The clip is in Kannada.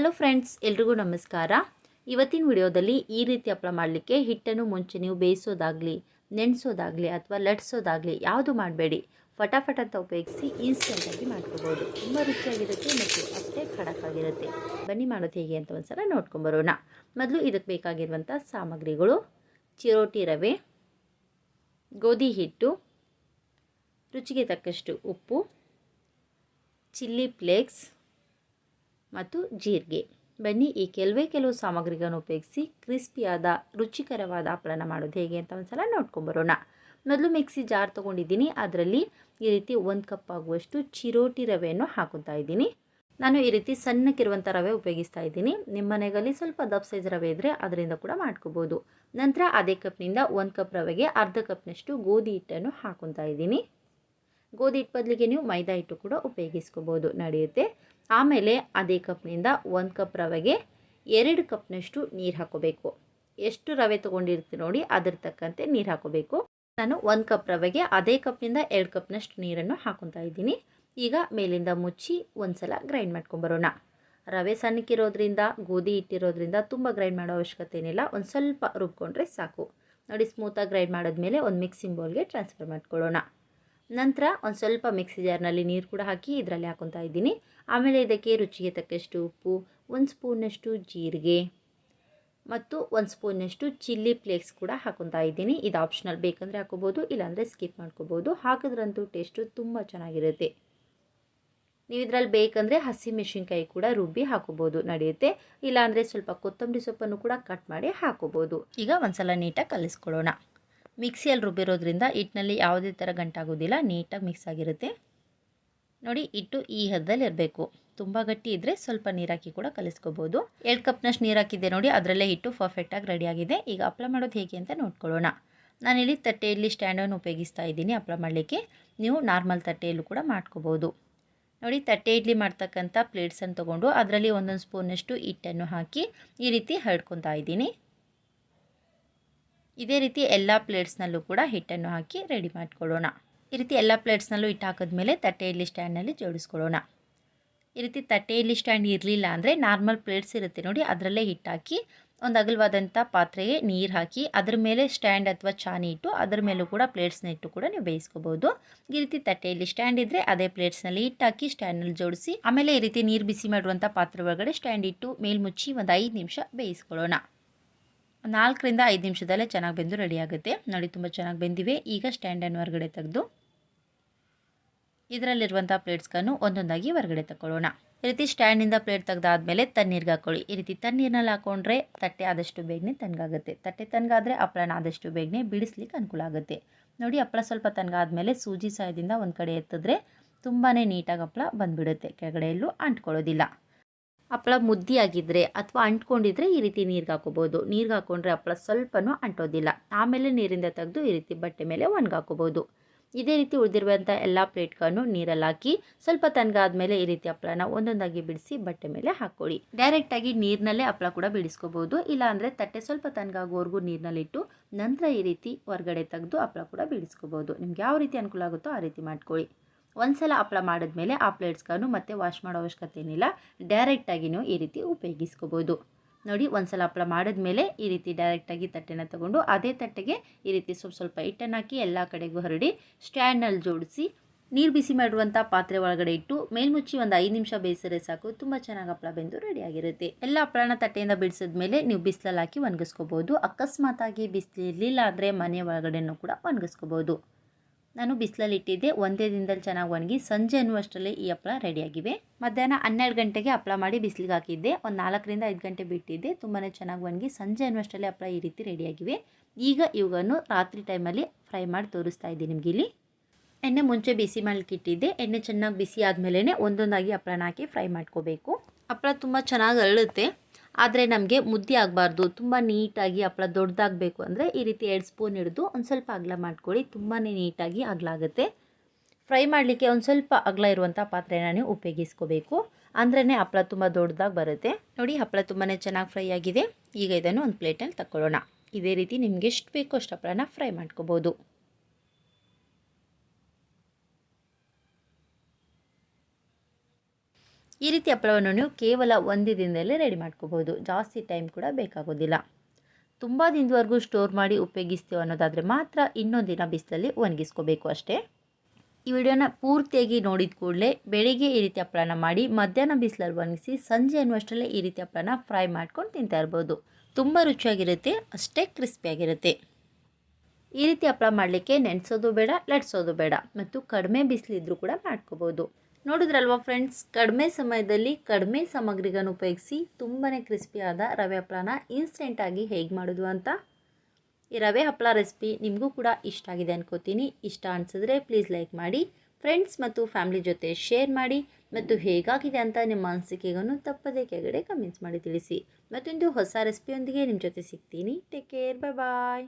ಹಲೋ ಫ್ರೆಂಡ್ಸ್ ಎಲ್ರಿಗೂ ನಮಸ್ಕಾರ. ಇವತ್ತಿನ ವಿಡಿಯೋದಲ್ಲಿ ಈ ರೀತಿ ಹಪ್ಪಳ ಮಾಡಲಿಕ್ಕೆ ಹಿಟ್ಟನ್ನು ಮುಂಚೆ ನೀವು ಬೇಯಿಸೋದಾಗಲಿ, ನೆನೆಸೋದಾಗಲಿ ಅಥವಾ ಲಟ್ಸೋದಾಗಲಿ ಯಾವುದು ಮಾಡಬೇಡಿ, ಫಟಾಫಟ್ ಅಂತ ಉಪಯೋಗಿಸಿ ಇನ್ಸ್ಟೆಂಟಾಗಿ ಮಾಡ್ಕೋಬೋದು. ತುಂಬ ರುಚಿಯಾಗಿರುತ್ತೆ ಮತ್ತು ಅಷ್ಟೇ ಖಡಕ್ಕಾಗಿರುತ್ತೆ ಬನ್ನಿ ಮಾಡೋದು ಹೇಗೆ ಅಂತ ಒಂದು ಸಲ ನೋಡ್ಕೊಂಬರೋಣ ಮೊದಲು ಇದಕ್ಕೆ ಬೇಕಾಗಿರುವಂಥ ಸಾಮಗ್ರಿಗಳು, ಚಿರೋಟಿ ರವೆ, ಗೋಧಿ ಹಿಟ್ಟು, ರುಚಿಗೆ ತಕ್ಕಷ್ಟು ಉಪ್ಪು, ಚಿಲ್ಲಿ ಫ್ಲೇಕ್ಸ್ ಮತ್ತು ಜೀರಿಗೆ. ಬನ್ನಿ, ಈ ಕೆಲವೇ ಕೆಲವು ಸಾಮಗ್ರಿಗಳನ್ನು ಉಪಯೋಗಿಸಿ ಕ್ರಿಸ್ಪಿಯಾದ, ರುಚಿಕರವಾದ ಹಪ್ಪಳನ ಮಾಡೋದು ಹೇಗೆ ಅಂತ ಒಂದ್ಸಲ ನೋಡ್ಕೊಂಬರೋಣ ಮೊದಲು ಮಿಕ್ಸಿ ಜಾರ್ ತೊಗೊಂಡಿದ್ದೀನಿ. ಅದರಲ್ಲಿ ಈ ರೀತಿ ಒಂದು ಕಪ್ ಆಗುವಷ್ಟು ಚಿರೋಟಿ ರವೆಯನ್ನು ಹಾಕುತ್ತಾ ಇದ್ದೀನಿ. ನಾನು ಈ ರೀತಿ ಸಣ್ಣಕ್ಕಿರುವಂಥ ರವೆ ಉಪಯೋಗಿಸ್ತಾ ಇದ್ದೀನಿ. ನಿಮ್ಮ ಮನೆಗಲ್ಲಿ ಸ್ವಲ್ಪ ದಪ್ಪ ಸೈಜ್ ರವೆ ಇದ್ದರೆ ಅದರಿಂದ ಕೂಡ ಮಾಡ್ಕೋಬೋದು. ನಂತರ ಅದೇ ಕಪ್ನಿಂದ ಒಂದು ಕಪ್ ರವೆಗೆ ಅರ್ಧ ಕಪ್ನಷ್ಟು ಗೋಧಿ ಹಿಟ್ಟನ್ನು ಹಾಕೊತಾ ಇದ್ದೀನಿ. ಗೋಧಿ ಹಿಟ್ಟು ಬದಲಿಗೆ ನೀವು ಮೈದಾ ಹಿಟ್ಟು ಕೂಡ ಉಪಯೋಗಿಸ್ಕೋಬೋದು. ನಡೆಯುತ್ತೆ. ಆಮೇಲೆ ಅದೇ ಕಪ್ನಿಂದ ಒಂದು ಕಪ್ ರವೆಗೆ ಎರಡು ಕಪ್ನಷ್ಟು ನೀರು ಹಾಕೋಬೇಕು. ಎಷ್ಟು ರವೆ ತೊಗೊಂಡಿರ್ತೀವಿ ನೋಡಿ ಅದ್ರ ತಕ್ಕಂತೆ ನೀರು ಹಾಕೋಬೇಕು. ನಾನು ಒಂದು ಕಪ್ ರವೆಗೆ ಅದೇ ಕಪ್ನಿಂದ ಎರಡು ಕಪ್ನಷ್ಟು ನೀರನ್ನು ಹಾಕೊತಾ ಇದ್ದೀನಿ. ಈಗ ಮೇಲಿಂದ ಮುಚ್ಚಿ ಒಂದು ಸಲ ಗ್ರೈಂಡ್ ಮಾಡ್ಕೊಂಬರೋಣ. ರವೆ ಸಣ್ಣಕ್ಕಿರೋದ್ರಿಂದ, ಗೋಧಿ ಇಟ್ಟಿರೋದ್ರಿಂದ ತುಂಬ ಗ್ರೈಂಡ್ ಮಾಡೋ ಅವಶ್ಯಕತೆ ಏನಿಲ್ಲ. ಒಂದು ಸ್ವಲ್ಪ ರುಬ್ಕೊಂಡ್ರೆ ಸಾಕು. ನೋಡಿ ಸ್ಮೂತಾಗಿ ಗ್ರೈಂಡ್ ಮಾಡಿದ್ಮೇಲೆ ಒಂದು ಮಿಕ್ಸಿಂಗ್ ಬೌಲ್ಗೆ ಟ್ರಾನ್ಸ್ಫರ್ ಮಾಡ್ಕೊಳ್ಳೋಣ. ನಂತರ ಒಂದು ಸ್ವಲ್ಪ ಮಿಕ್ಸಿ ಜಾರ್ನಲ್ಲಿ ನೀರು ಕೂಡ ಹಾಕಿ ಇದರಲ್ಲಿ ಹಾಕೊತಾ ಇದ್ದೀನಿ. ಆಮೇಲೆ ಇದಕ್ಕೆ ರುಚಿಗೆ ತಕ್ಕಷ್ಟು ಉಪ್ಪು, ಒಂದು ಸ್ಪೂನಷ್ಟು ಜೀರಿಗೆ ಮತ್ತು ಒಂದು ಸ್ಪೂನಷ್ಟು ಚಿಲ್ಲಿ ಫ್ಲೇಕ್ಸ್ ಕೂಡ ಹಾಕೊತಾ ಇದ್ದೀನಿ. ಇದು ಆಪ್ಷನಲ್ ಬೇಕಂದರೆ ಹಾಕೋಬೋದು, ಇಲ್ಲಾಂದರೆ ಸ್ಕಿಪ್ ಮಾಡ್ಕೋಬೋದು. ಹಾಕಿದ್ರಂತೂ ಟೇಸ್ಟು ತುಂಬ ಚೆನ್ನಾಗಿರುತ್ತೆ. ನೀವು ಇದರಲ್ಲಿ ಬೇಕಂದರೆ ಹಸಿಮೆಣಸಿನ್ಕಾಯಿ ಕೂಡ ರುಬ್ಬಿ ಹಾಕೋಬೋದು, ನಡೆಯುತ್ತೆ. ಇಲ್ಲಾಂದರೆ ಸ್ವಲ್ಪ ಕೊತ್ತಂಬರಿ ಸೊಪ್ಪನ್ನು ಕೂಡ ಕಟ್ ಮಾಡಿ ಹಾಕೋಬೋದು. ಈಗ ಒಂದ್ಸಲ ನೀಟಾಗಿ ಕಲಿಸ್ಕೊಳ್ಳೋಣ. ಮಿಕ್ಸಿಯಲ್ಲಿ ರುಬ್ಬಿರೋದ್ರಿಂದ ಹಿಟ್ಟಿನಲ್ಲಿ ಯಾವುದೇ ಥರ ಗಂಟಾಗೋದಿಲ್ಲ, ನೀಟಾಗಿ ಮಿಕ್ಸ್ ಆಗಿರುತ್ತೆ. ನೋಡಿ, ಹಿಟ್ಟು ಈ ಹದದಲ್ಲಿ ಇರಬೇಕು. ತುಂಬ ಗಟ್ಟಿ ಇದ್ದರೆ ಸ್ವಲ್ಪ ನೀರಾಕಿ ಕೂಡ ಕಲಿಸ್ಕೋಬೋದು. ಎರಡು ಕಪ್ನಷ್ಟು ನೀರು ಹಾಕಿದ್ದೆ ನೋಡಿ, ಅದರಲ್ಲೇ ಹಿಟ್ಟು ಪರ್ಫೆಕ್ಟಾಗಿ ರೆಡಿಯಾಗಿದೆ. ಈಗ ಹಪ್ಳ ಮಾಡೋದು ಹೇಗೆ ಅಂತ ನೋಡ್ಕೊಳ್ಳೋಣ. ನಾನಿಲ್ಲಿ ತಟ್ಟೆಯಲ್ಲಿ ಸ್ಟ್ಯಾಂಡನ್ನು ಉಪಯೋಗಿಸ್ತಾ ಇದ್ದೀನಿ ಹಪ್ಳ ಮಾಡಲಿಕ್ಕೆ. ನೀವು ನಾರ್ಮಲ್ ತಟ್ಟೆಯಲ್ಲೂ ಕೂಡ ಮಾಡ್ಕೋಬೋದು. ನೋಡಿ, ತಟ್ಟೆ ಇಡ್ಲಿ ಮಾಡ್ತಕ್ಕಂಥ ಪ್ಲೇಟ್ಸನ್ನು ತೊಗೊಂಡು ಅದರಲ್ಲಿ ಒಂದೊಂದು ಸ್ಪೂನಷ್ಟು ಹಿಟ್ಟನ್ನು ಹಾಕಿ ಈ ರೀತಿ ಹರಡ್ಕೊತಾ ಇದ್ದೀನಿ. ಇದೇ ರೀತಿ ಎಲ್ಲ ಪ್ಲೇಟ್ಸ್ನಲ್ಲೂ ಕೂಡ ಹಿಟ್ಟನ್ನು ಹಾಕಿ ರೆಡಿ ಮಾಡ್ಕೊಳ್ಳೋಣ. ಈ ರೀತಿ ಎಲ್ಲ ಪ್ಲೇಟ್ಸ್ನಲ್ಲೂ ಹಿಟ್ಟು ಹಾಕಿದ್ಮೇಲೆ ತಟ್ಟೆಯಲ್ಲಿ ಸ್ಟ್ಯಾಂಡ್ನಲ್ಲಿ ಜೋಡಿಸ್ಕೊಳ್ಳೋಣ. ಈ ರೀತಿ ತಟ್ಟೆಯಲ್ಲಿ ಸ್ಟ್ಯಾಂಡ್ ಇರಲಿಲ್ಲ ಅಂದರೆ ನಾರ್ಮಲ್ ಪ್ಲೇಟ್ಸ್ ಇರುತ್ತೆ ನೋಡಿ, ಅದರಲ್ಲೇ ಹಿಟ್ಟಾಕಿ ಒಂದು ಅಗಲವಾದಂಥ ಪಾತ್ರೆಗೆ ನೀರು ಹಾಕಿ ಅದ್ರ ಮೇಲೆ ಸ್ಟ್ಯಾಂಡ್ ಅಥವಾ ಚಾನಿ ಇಟ್ಟು ಅದ್ರ ಮೇಲೂ ಕೂಡ ಪ್ಲೇಟ್ಸ್ನ ಇಟ್ಟು ಕೂಡ ನೀವು ಬೇಯಿಸ್ಕೋಬೋದು ಈ ರೀತಿ ತಟ್ಟೆಯಲ್ಲಿ ಸ್ಟ್ಯಾಂಡ್ ಇದ್ದರೆ ಅದೇ ಪ್ಲೇಟ್ಸ್ನಲ್ಲಿ ಹಿಟ್ಟಾಕಿ ಸ್ಟ್ಯಾಂಡ್ನಲ್ಲಿ ಜೋಡಿಸಿ ಆಮೇಲೆ ಈ ರೀತಿ ನೀರು ಬಿಸಿ ಮಾಡುವಂಥ ಪಾತ್ರೆ ಒಳಗಡೆ ಸ್ಟ್ಯಾಂಡ್ ಇಟ್ಟು ಮೇಲ್ಮುಚ್ಚಿ ಒಂದು ಐದು ನಿಮಿಷ ಬೇಯಿಸ್ಕೊಳ್ಳೋಣ. ನಾಲ್ಕರಿಂದ ಐದು ನಿಮಿಷದಲ್ಲೇ ಚೆನ್ನಾಗಿ ಬೆಂದು ರೆಡಿ ಆಗುತ್ತೆ. ನೋಡಿ, ತುಂಬ ಚೆನ್ನಾಗಿ ಬೆಂದಿವೆ. ಈಗ ಸ್ಟ್ಯಾಂಡನ್ನು ಹೊರಗಡೆ ತೆಗೆದು ಇದರಲ್ಲಿರುವಂಥ ಪ್ಲೇಟ್ಸ್ಗಳನ್ನು ಒಂದೊಂದಾಗಿ ಹೊರಗಡೆ ತಗೊಳ್ಳೋಣ ಈ ರೀತಿ ಸ್ಟ್ಯಾಂಡಿಂದ ಪ್ಲೇಟ್ ತೆಗೆದಾದ್ಮೇಲೆ ತಣ್ಣೀರಿಗೆ ಹಾಕೊಳ್ಳಿ. ಈ ರೀತಿ ತಣ್ಣೀರಿನಲ್ಲಿ ಹಾಕೊಂಡ್ರೆ ತಟ್ಟೆ ಆದಷ್ಟು ಬೇಗನೆ ತಣ್ಣಗಾಗುತ್ತೆ. ತಟ್ಟೆ ತಣ್ಣಗಾದರೆ ಹಪ್ಪಳನ ಆದಷ್ಟು ಬೇಗನೆ ಬಿಡಿಸ್ಲಿಕ್ಕೆ ಅನುಕೂಲ ಆಗುತ್ತೆ. ನೋಡಿ ಹಪ್ಪಳ ಸ್ವಲ್ಪ ತಣ್ಣಗಾದ್ಮೇಲೆ ಸೂಜಿ ಸಹಾಯದಿಂದ ಒಂದು ಕಡೆ ಎತ್ತಿದ್ರೆ ತುಂಬಾ ನೀಟಾಗಿ ಹಪ್ಪಳ ಬಂದುಬಿಡುತ್ತೆ. ಕೆಳಗಡೆಯಲ್ಲೂ ಅಂಟ್ಕೊಳ್ಳೋದಿಲ್ಲ. ಹಪ್ಪಳ ಮುದ್ದಿಯಾಗಿದ್ದರೆ ಅಥವಾ ಅಂಟ್ಕೊಂಡಿದ್ರೆ ಈ ರೀತಿ ನೀರಿಗೆ ಹಾಕೋಬೋದು ನೀರಿಗೆ ಹಾಕೊಂಡ್ರೆ ಹಪ್ಪಳ ಸ್ವಲ್ಪನೂ ಅಂಟೋದಿಲ್ಲ. ಆಮೇಲೆ ನೀರಿಂದ ತೆಗೆದು ಈ ರೀತಿ ಬಟ್ಟೆ ಮೇಲೆ ಒಣಗಾಕೋಬೋದು ಇದೇ ರೀತಿ ಉಳಿದಿರುವಂಥ ಎಲ್ಲ ಪ್ಲೇಟ್ಗಳನ್ನು ನೀರಲ್ಲಿ ಹಾಕಿ ಸ್ವಲ್ಪ ತಣ್ಣಗಾದ್ಮೇಲೆ ಈ ರೀತಿ ಹಪ್ಪಳನ ಒಂದೊಂದಾಗಿ ಬಿಡಿಸಿ ಬಟ್ಟೆ ಮೇಲೆ ಹಾಕ್ಕೊಳ್ಳಿ ಡೈರೆಕ್ಟಾಗಿ ನೀರಿನಲ್ಲೇ ಹಪ್ಪಳ ಕೂಡ ಬಿಡಿಸ್ಕೋಬೋದು ಇಲ್ಲಾಂದರೆ ತಟ್ಟೆ ಸ್ವಲ್ಪ ತನಗಾಗೋವರೆಗೂ ನೀರಿನಲ್ಲಿಟ್ಟು ನಂತರ ಈ ರೀತಿ ಹೊರಗಡೆ ತೆಗೆದು ಹಪ್ಪಳ ಕೂಡ ಬಿಡಿಸ್ಕೋಬೋದು ನಿಮ್ಗೆ ಯಾವ ರೀತಿ ಅನುಕೂಲ ಆಗುತ್ತೋ ಆ ರೀತಿ ಮಾಡ್ಕೊಳ್ಳಿ. ಒಂದ್ಸಲ ಹಪ್ಪಳ ಮಾಡಿದ್ಮೇಲೆ ಆ ಪ್ಲೇಟ್ಸ್ಗಳನ್ನು ಮತ್ತೆ ವಾಶ್ ಮಾಡೋ ಅವಶ್ಯಕತೆ ಏನಿಲ್ಲ ಡೈರೆಕ್ಟಾಗಿ ನೀವು ಈ ರೀತಿ ಉಪಯೋಗಿಸ್ಕೋಬೋದು. ನೋಡಿ, ಒಂದ್ಸಲ ಹಪ್ಪಳ ಮಾಡಿದ್ಮೇಲೆ ಈ ರೀತಿ ಡೈರೆಕ್ಟಾಗಿ ತಟ್ಟೆನ ತಗೊಂಡು ಅದೇ ತಟ್ಟೆಗೆ ಈ ರೀತಿ ಸ್ವಲ್ಪ ಸ್ವಲ್ಪ ಹಿಟ್ಟನ್ನು ಹಾಕಿ ಎಲ್ಲ ಕಡೆಗೂ ಹರಡಿ ಸ್ಟ್ಯಾಂಡ್ನಲ್ಲಿ ಜೋಡಿಸಿ ನೀರು ಬಿಸಿ ಮಾಡುವಂಥ ಪಾತ್ರೆ ಒಳಗಡೆ ಇಟ್ಟು ಮೇಲ್ಮುಚ್ಚಿ ಒಂದು ಐದು ನಿಮಿಷ ಬೇಯಿಸಿದ್ರೆ ಸಾಕು. ತುಂಬ ಚೆನ್ನಾಗಿ ಹಪ್ಪಳ ಬೆಂದು ರೆಡಿಯಾಗಿರುತ್ತೆ ಎಲ್ಲ ಹಪ್ಪಳನ ತಟ್ಟೆಯಿಂದ ಬಿಡಿಸಿದ್ಮೇಲೆ ನೀವು ಬಿಸಿಲಲ್ಲಿ ಹಾಕಿ ಒಣಗಿಸ್ಕೋಬೋದು. ಅಕಸ್ಮಾತಾಗಿ ಬಿಸಿಲು ಇರಲಿಲ್ಲ ಅಂದರೆ ಮನೆ ಒಳಗಡೆನೂ ಕೂಡ ಒಣಗಿಸ್ಕೋಬೋದು. ನಾನು ಬಿಸಿಲಲ್ಲಿ ಇಟ್ಟಿದ್ದೆ. ಒಂದೇ ದಿನದಲ್ಲಿ ಚೆನ್ನಾಗಿ ಒಣಗಿ ಸಂಜೆ ಅನ್ನುವಷ್ಟರಲ್ಲಿ ಈ ಹಪ್ಪಳ ರೆಡಿಯಾಗಿವೆ. ಮಧ್ಯಾಹ್ನ ಹನ್ನೆರಡು ಗಂಟೆಗೆ ಹಪ್ಪಳ ಮಾಡಿ ಬಿಸಿಲಿಗೆ ಹಾಕಿದ್ದೆ. ಒಂದು ನಾಲ್ಕರಿಂದ ಐದು ಗಂಟೆ ಬಿಟ್ಟಿದ್ದೆ. ತುಂಬಾ ಚೆನ್ನಾಗಿ ಒಣಗಿ ಸಂಜೆ ಅನ್ನುವಷ್ಟರಲ್ಲಿ ಹಪ್ಪಳ ಈ ರೀತಿ ರೆಡಿಯಾಗಿವೆ. ಈಗ ಇವುಗಳನ್ನು ರಾತ್ರಿ ಟೈಮಲ್ಲಿ ಫ್ರೈ ಮಾಡಿ ತೋರಿಸ್ತಾ ಇದ್ದೀನಿ ನಿಮಗೆ ಇಲ್ಲಿ. ಎಣ್ಣೆ ಮುಂಚೆ ಬಿಸಿ ಮಾಡಲಿಕ್ಕೆ ಇಟ್ಟಿದ್ದೆ. ಎಣ್ಣೆ ಚೆನ್ನಾಗಿ ಬಿಸಿ ಆದಮೇಲೆ ಒಂದೊಂದಾಗಿ ಹಪ್ಪಳನ ಹಾಕಿ ಫ್ರೈ ಮಾಡ್ಕೋಬೇಕು. ಹಪ್ಪಳ ತುಂಬ ಚೆನ್ನಾಗಿ ಅರಳುತ್ತೆ. ಆದರೆ ನಮಗೆ ಮುದ್ದೆ ಆಗಬಾರ್ದು. ತುಂಬ ನೀಟಾಗಿ ಹಪ್ಪಳ ದೊಡ್ಡದಾಗಬೇಕು ಅಂದರೆ ಈ ರೀತಿ ಎರಡು ಸ್ಪೂನ್ ಹಿಡಿದು ಒಂದು ಸ್ವಲ್ಪ ಅಗಲ ಮಾಡ್ಕೊಳ್ಳಿ. ತುಂಬಾ ನೀಟಾಗಿ ಅಗಲ ಆಗುತ್ತೆ ಫ್ರೈ ಮಾಡಲಿಕ್ಕೆ ಒಂದು ಸ್ವಲ್ಪ ಅಗಲ ಇರುವಂಥ ಪಾತ್ರೆನ ನೀವು ಉಪಯೋಗಿಸ್ಕೋಬೇಕು. ಅಂದ್ರೇ ಹಪ್ಪಳ ತುಂಬ ದೊಡ್ಡದಾಗಿ ಬರುತ್ತೆ. ನೋಡಿ, ಹಪ್ಪಳ ತುಂಬಾ ಚೆನ್ನಾಗಿ ಫ್ರೈ ಆಗಿದೆ. ಈಗ ಇದನ್ನು ಒಂದು ಪ್ಲೇಟಲ್ಲಿ ತಗೊಳ್ಳೋಣ ಇದೇ ರೀತಿ ನಿಮಗೆ ಎಷ್ಟು ಬೇಕೋ ಅಷ್ಟು ಹಪ್ಪಳನ ಫ್ರೈ ಮಾಡ್ಕೋಬೋದು. ಈ ರೀತಿ ಹಪ್ಪಳವನ್ನು ನೀವು ಕೇವಲ ಒಂದು ದಿನದಲ್ಲೇ ರೆಡಿ ಮಾಡ್ಕೋಬೋದು ಜಾಸ್ತಿ ಟೈಮ್ ಕೂಡ ಬೇಕಾಗೋದಿಲ್ಲ. ತುಂಬ ದಿನದವರೆಗೂ ಸ್ಟೋರ್ ಮಾಡಿ ಉಪಯೋಗಿಸ್ತೀವಿ ಅನ್ನೋದಾದರೆ ಮಾತ್ರ ಇನ್ನೊಂದು ದಿನ ಬಿಸಿಲಲ್ಲಿ ಒಣಗಿಸ್ಕೋಬೇಕು ಅಷ್ಟೇ. ಈ ವಿಡಿಯೋನ ಪೂರ್ತಿಯಾಗಿ ನೋಡಿದ ಕೂಡಲೇ ಬೆಳಿಗ್ಗೆ ಈ ರೀತಿ ಹಪ್ಪಳನ ಮಾಡಿ ಮಧ್ಯಾಹ್ನ ಬಿಸಿಲಲ್ಲಿ ಒಣಗಿಸಿ ಸಂಜೆ ಅನ್ನುವಷ್ಟರಲ್ಲೇ ಈ ರೀತಿ ಹಪ್ಪಳನ ಫ್ರೈ ಮಾಡ್ಕೊಂಡು ತಿಂತಾ ಇರ್ಬೋದು. ತುಂಬ ರುಚಿಯಾಗಿರುತ್ತೆ, ಅಷ್ಟೇ ಕ್ರಿಸ್ಪಿಯಾಗಿರುತ್ತೆ ಈ ರೀತಿ ಹಪ್ಪಳ ಮಾಡಲಿಕ್ಕೆ ನೆನೆಸೋದು ಬೇಡ, ಲಟ್ಸೋದು ಬೇಡ ಮತ್ತು ಕಡಿಮೆ ಬಿಸಿಲಿದ್ರೂ ಕೂಡ ಮಾಡ್ಕೋಬೋದು ನೋಡಿದ್ರಲ್ವಾ ಫ್ರೆಂಡ್ಸ್ ಕಡಿಮೆ ಸಮಯದಲ್ಲಿ ಕಡಿಮೆ ಸಾಮಗ್ರಿಗಳನ್ನು ಉಪಯೋಗಿಸಿ ತುಂಬಾ ಕ್ರಿಸ್ಪಿಯಾದ ರವೆ ಹಪ್ಪಳನ ಇನ್ಸ್ಟೆಂಟಾಗಿ ಹೇಗೆ ಮಾಡೋದು ಅಂತ. ಈ ರವೆ ಹಪ್ಪಳ ರೆಸಿಪಿ ನಿಮಗೂ ಕೂಡ ಇಷ್ಟ ಆಗಿದೆ ಅನ್ಕೋತೀನಿ. ಇಷ್ಟ ಅನಿಸಿದ್ರೆ ಪ್ಲೀಸ್ ಲೈಕ್ ಮಾಡಿ ಫ್ರೆಂಡ್ಸ್ ಮತ್ತು ಫ್ಯಾಮಿಲಿ ಜೊತೆ ಶೇರ್ ಮಾಡಿ ಮತ್ತು ಹೇಗಾಗಿದೆ ಅಂತ ನಿಮ್ಮ ಅನಿಸಿಕೆಗಳನ್ನು ತಪ್ಪದೇ ಕೆಳಗಡೆ ಕಮೆಂಟ್ಸ್ ಮಾಡಿ ತಿಳಿಸಿ. ಮತ್ತೊಂದು ಹೊಸ ರೆಸಿಪಿಯೊಂದಿಗೆ ನಿಮ್ಮ ಜೊತೆ ಸಿಗ್ತೀನಿ. ಟೇಕ್ ಕೇರ್ ಬಾಯ್ ಬಾಯ್